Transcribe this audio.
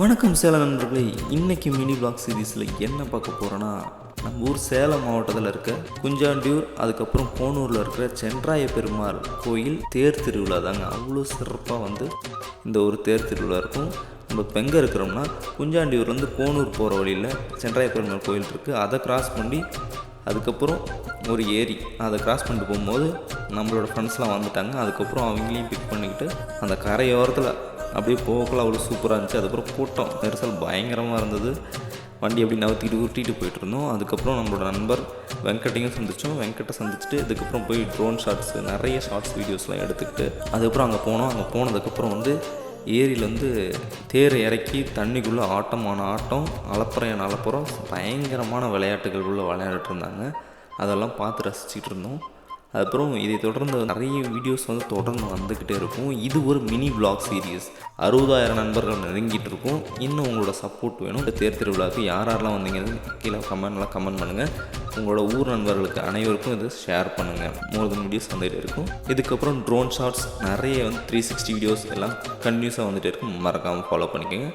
வணக்கம் சேலம் நண்பர்களே இன்னைக்கு மினி பிளாக் சீரீஸில் என்ன பார்க்க போகிறோன்னா நம்ம ஊர் சேலம் மாவட்டத்தில் இருக்க குஞ்சாண்டியூர் அதுக்கப்புறம் கோனூரில் இருக்கிற சென்றாய பெருமாள் கோயில் தேர் திருவிழா தாங்க. அவ்வளோ சிறப்பாக வந்து இந்த ஒரு தேர் திருவிழா இருக்கும். நம்ம இப்போ எங்கே இருக்கிறோம்னா குஞ்சாண்டியூர்லேருந்து கோனூர் போகிற வழியில் சென்றாய பெருமாள் கோயில் இருக்குது அதை கிராஸ் பண்ணி அதுக்கப்புறம் ஒரு ஏரி அதை கிராஸ் பண்ணிட்டு போகும்போது நம்மளோட ஃப்ரெண்ட்ஸ்லாம் வந்துட்டாங்க. அதுக்கப்புறம் அவங்களையும் பிக் பண்ணிக்கிட்டு அந்த கரையோரத்தில் அப்படியே போகல அவ்வளோ சூப்பராக இருந்துச்சு. அதுக்கப்புறம் கூட்டம் நெரிசல் பயங்கரமாக இருந்தது. வண்டி அப்படி நவுத்திட்டு உருட்டிட்டு போயிட்டு இருந்தோம். அதுக்கப்புறம் நம்மளோட நண்பர் வெங்கட்டையும் சந்திச்சோம். வெங்கட்டை சந்திச்சுட்டு அதுக்கப்புறம் போய் ட்ரோன் ஷாட்ஸ் நிறைய ஷார்ட்ஸ் வீடியோஸ்லாம் எடுத்துக்கிட்டு அதுக்கப்புறம் அங்கே போனோம். அங்கே போனதுக்கப்புறம் வந்து ஏரியில் வந்து தேர் இறக்கி தண்ணிக்குள்ளே ஆட்டமான ஆட்டம் அலப்புறையான அலப்புறம் பயங்கரமான விளையாட்டுகள் உள்ள விளையாடிட்டு இருந்தாங்க. அதெல்லாம் பார்த்து ரசிச்சிட்டு இருந்தோம். அதுக்கப்புறம் இதை தொடர்ந்து நிறைய வீடியோஸ் வந்து தொடர்ந்து வந்துக்கிட்டே இருக்கும். இது ஒரு மினி vlog சீரியஸ் அறுபதாயிரம் நண்பர்கள் நெருங்கிட்டு இருக்கும். இன்னும் உங்களோட சப்போர்ட் வேணும். இந்த தேர் திருவிழாவுக்கு யார் யாரெல்லாம் வந்தீங்கன்னு கீழே கமெண்ட்லாம் கமெண்ட் பண்ணுங்கள் உங்களோட ஊர் நண்பர்களுக்கு அனைவருக்கும் இது ஷேர் பண்ணுங்கள் மோர் தென் வீடியோஸ் வந்துகிட்டே இருக்கும். இதுக்கப்புறம் ட்ரோன் ஷாட்ஸ் நிறைய வந்து த்ரீ சிக்ஸ்டி வீடியோஸ் எல்லாம் கண்டினியூஸாக வந்துகிட்டே இருக்கும். மறக்காமல் ஃபாலோ பண்ணிக்கோங்க.